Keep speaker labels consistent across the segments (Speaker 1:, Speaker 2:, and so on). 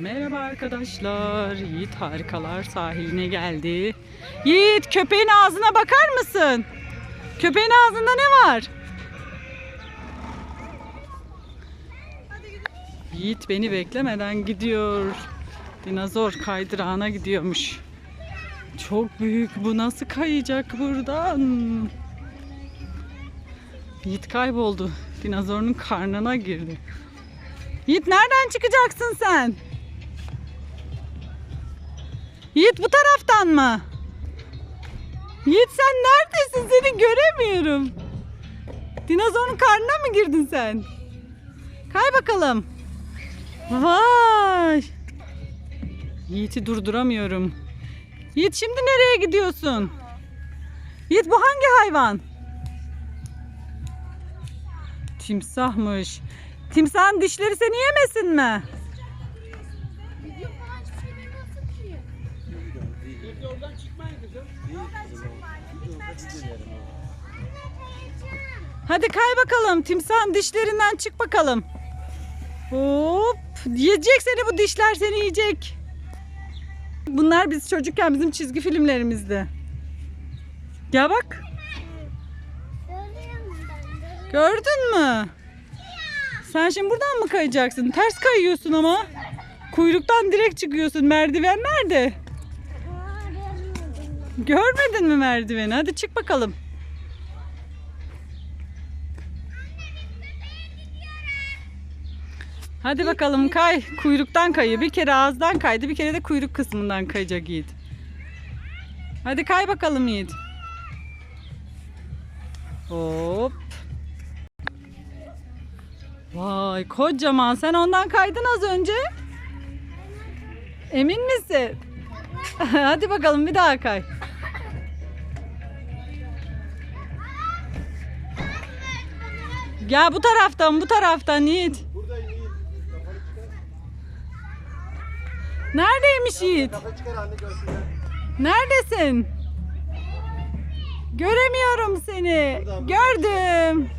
Speaker 1: Merhaba arkadaşlar. Yiğit Harikalar sahiline geldi. Yiğit köpeğin ağzına bakar mısın? Köpeğin ağzında ne var? Yiğit beni beklemeden gidiyor. Dinozor kaydırağına gidiyormuş. Çok büyük. Bu nasıl kayacak buradan? Yiğit kayboldu. Dinozorun karnına girdi. Yiğit nereden çıkacaksın sen? Yiğit bu taraftan mı? Yiğit sen neredesin? Seni göremiyorum. Dinozorun karnına mı girdin sen? Kay bakalım. Vay. Yiğit'i durduramıyorum. Yiğit şimdi nereye gidiyorsun? Yiğit bu hangi hayvan? Timsahmış. Timsahın dişleri seni yemesin mi? Hadi kay bakalım. Timsahın dişlerinden çık bakalım. Hop. Yiyecek seni bu dişler seni yiyecek. Bunlar biz çocukken bizim çizgi filmlerimizdi. Gel bak.
Speaker 2: De.
Speaker 1: Gördün mü? Sen şimdi buradan mı kayacaksın? Ters kayıyorsun ama. Kuyruktan direkt çıkıyorsun. Merdiven nerede? Görmedin mi merdiveni? Hadi çık bakalım. Hadi bakalım kay. Kuyruktan kayıyor. Bir kere ağızdan kaydı. Bir kere de kuyruk kısmından kayacak Yiğit. Hadi kay bakalım Yiğit. Hop. Vay kocaman. Sen ondan kaydın az önce. Emin misin? Hadi bakalım bir daha kay. Gel bu taraftan bu taraftan Yiğit. Neredeymiş Yiğit?
Speaker 3: Kafa çıkar anne görsünler.
Speaker 1: Neredesin? Göremiyorum seni. Gördüm.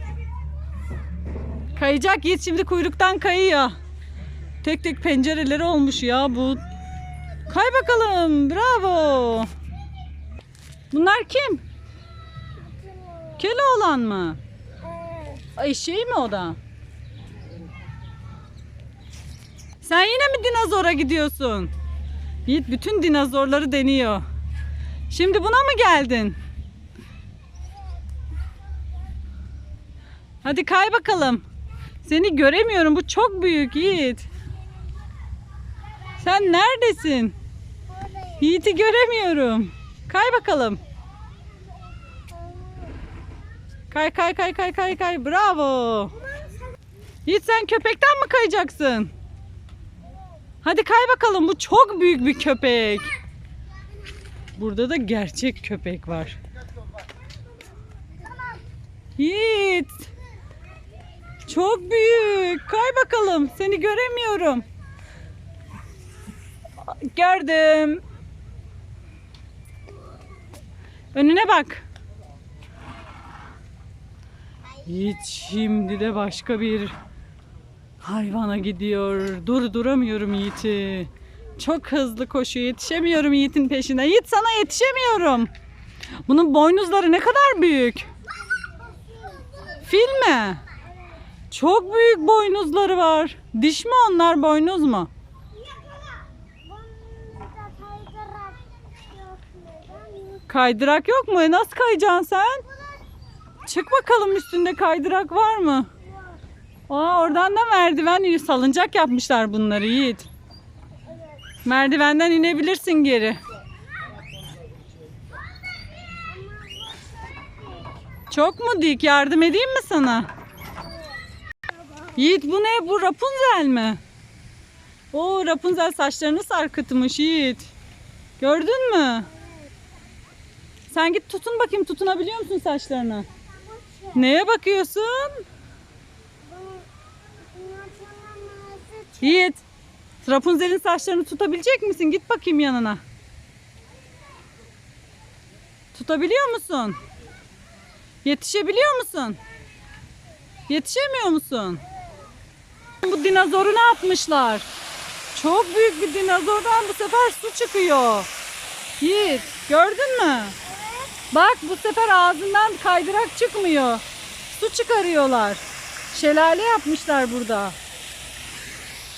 Speaker 1: Kayacak Yiğit şimdi kuyruktan kayıyor. Tek tek pencereleri olmuş ya bu. Kay bakalım. Bravo. Bunlar kim? Keloğlan mı? Ay şey mi o da? Sen yine mi dinozora gidiyorsun? Yiğit bütün dinozorları deniyor. Şimdi buna mı geldin? Hadi kay bakalım. Seni göremiyorum. Bu çok büyük Yiğit. Sen neredesin? Yiğit'i göremiyorum. Kay bakalım. Kay kay kay kay kay kay. Bravo. Yiğit sen köpekten mi kayacaksın? Hadi kay bakalım. Bu çok büyük bir köpek. Burada da gerçek köpek var. Yiğit. Çok büyük. Kay bakalım. Seni göremiyorum. Gördüm. Önüne bak. Yiğit şimdi de başka bir hayvana gidiyor. Dur duramıyorum Yiğit'i. Çok hızlı koşuyor. Yetişemiyorum Yiğit'in peşine. Yiğit sana yetişemiyorum. Bunun boynuzları ne kadar büyük. Fil mi? Çok büyük boynuzları var. Diş mi onlar boynuz mu?
Speaker 2: Kaydırak yok
Speaker 1: mu? E nasıl kayacaksın sen? Çık bakalım üstünde kaydırak var mı? Aa, oradan da merdiven salıncak yapmışlar bunları Yiğit. Merdivenden inebilirsin geri. Çok mu dik? Yardım edeyim mi sana? Yiğit bu ne? Bu Rapunzel mi? Oo Rapunzel saçlarını sarkıtmış Yiğit. Gördün mü? Sen git tutun bakayım tutunabiliyor musun saçlarını? Neye bakıyorsun? Yiğit. Rapunzel'in saçlarını tutabilecek misin? Git bakayım yanına. Tutabiliyor musun? Yetişebiliyor musun? Yetişemiyor musun? Bu dinozoru ne yapmışlar? Çok büyük bir dinozordan bu sefer su çıkıyor. Yiğit gördün mü? Bak bu sefer ağzından kaydırak çıkmıyor. Su çıkarıyorlar. Şelale yapmışlar burada.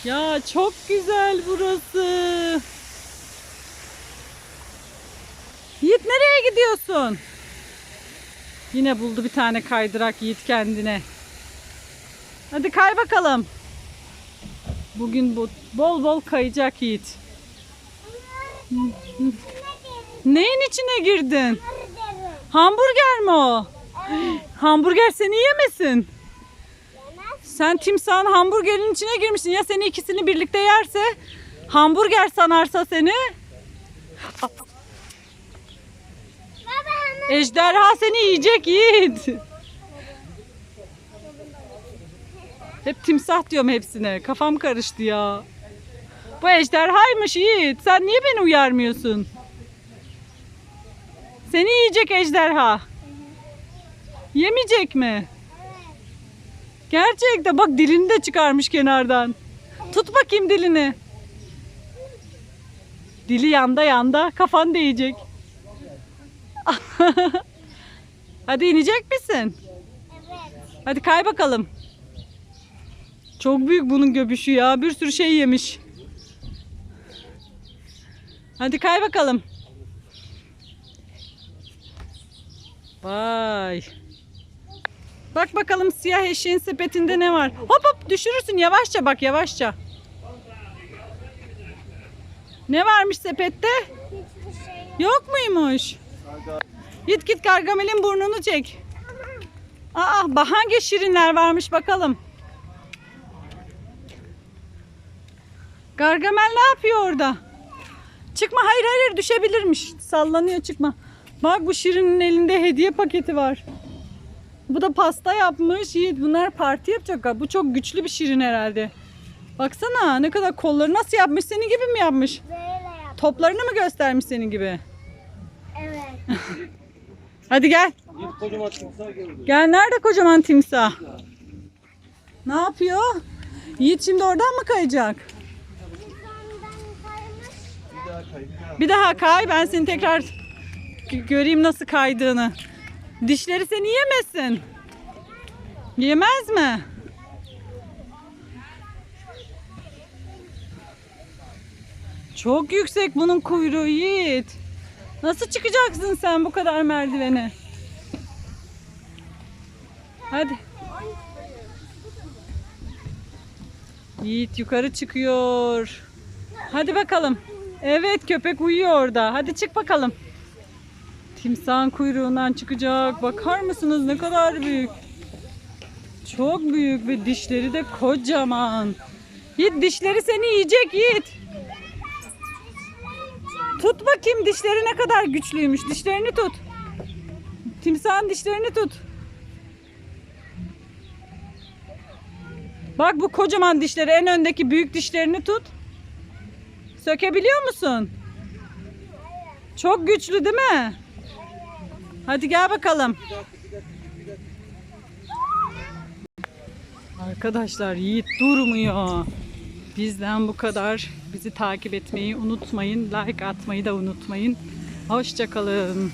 Speaker 1: Ya çok güzel burası. Yiğit nereye gidiyorsun? Yine buldu bir tane kaydırak Yiğit kendine. Hadi kay bakalım. Bugün bu bol bol kayacak Yiğit. Neyin içine girdin? Hamburger mi o? Hamburger seni yemesin. Sen timsahın hamburgerin içine girmişsin. Ya seni ikisini birlikte yerse? Hamburger sanarsa seni? Ejderha seni yiyecek Yiğit. Hep timsah diyorum hepsine. Kafam karıştı ya. Bu ejderhaymış Yiğit. Sen niye beni uyarmıyorsun? Seni yiyecek ejderha. Yemeyecek mi? Gerçekten bak dilini de çıkarmış kenardan. Tut bakayım dilini. Dili yanda yanda kafan değecek. Hadi inecek misin?
Speaker 2: Evet.
Speaker 1: Hadi kay bakalım. Çok büyük bunun göbüşü ya. Bir sürü şey yemiş. Hadi kay bakalım. Vay. Bak bakalım siyah eşeğin sepetinde ne var. Hop hop düşürürsün yavaşça bak yavaşça. Ne varmış sepette?
Speaker 2: Yok.
Speaker 1: Muymuş? Git git Gargamel'in burnunu çek. Aa, hangi şirinler varmış bakalım. Gargamel ne yapıyor orada? Çıkma hayır hayır düşebilirmiş. Sallanıyor çıkma. Bak bu şirinin elinde hediye paketi var. Bu da pasta yapmış. Yiğit bunlar parti yapacak. galiba. Bu çok güçlü bir şirin herhalde. Baksana ne kadar kolları nasıl yapmış senin gibi mi yapmış?
Speaker 2: Böyle yap.
Speaker 1: Toplarını mı göstermiş senin gibi?
Speaker 2: Evet.
Speaker 1: Hadi gel.
Speaker 3: Kocaman timsah.
Speaker 1: Gel nerede kocaman timsah? Ne yapıyor? Yiğit şimdi oradan mı kayacak?
Speaker 3: Bir daha kay, bir daha.
Speaker 1: Bir daha kay ben seni tekrar göreyim nasıl kaydığını. Dişleri seni yemesin. Yemez mi? Çok yüksek bunun kuyruğu Yiğit. Nasıl çıkacaksın sen bu kadar merdiveni? Hadi. Yiğit yukarı çıkıyor. Hadi bakalım. Evet köpek uyuyor orada. Hadi çık bakalım. Timsahın kuyruğundan çıkacak. Bakar mısınız ne kadar büyük. Çok büyük ve dişleri de kocaman. Yiğit dişleri seni yiyecek Yiğit. Tut bakayım dişleri ne kadar güçlüymüş. Dişlerini tut. Timsahın dişlerini tut. Bak bu kocaman dişleri en öndeki büyük dişlerini tut. Sökebiliyor musun? Çok güçlü değil mi? Hadi gel bakalım. Arkadaşlar Yiğit durmuyor. Bizden bu kadar. Bizi takip etmeyi unutmayın. Like atmayı da unutmayın. Hoşçakalın.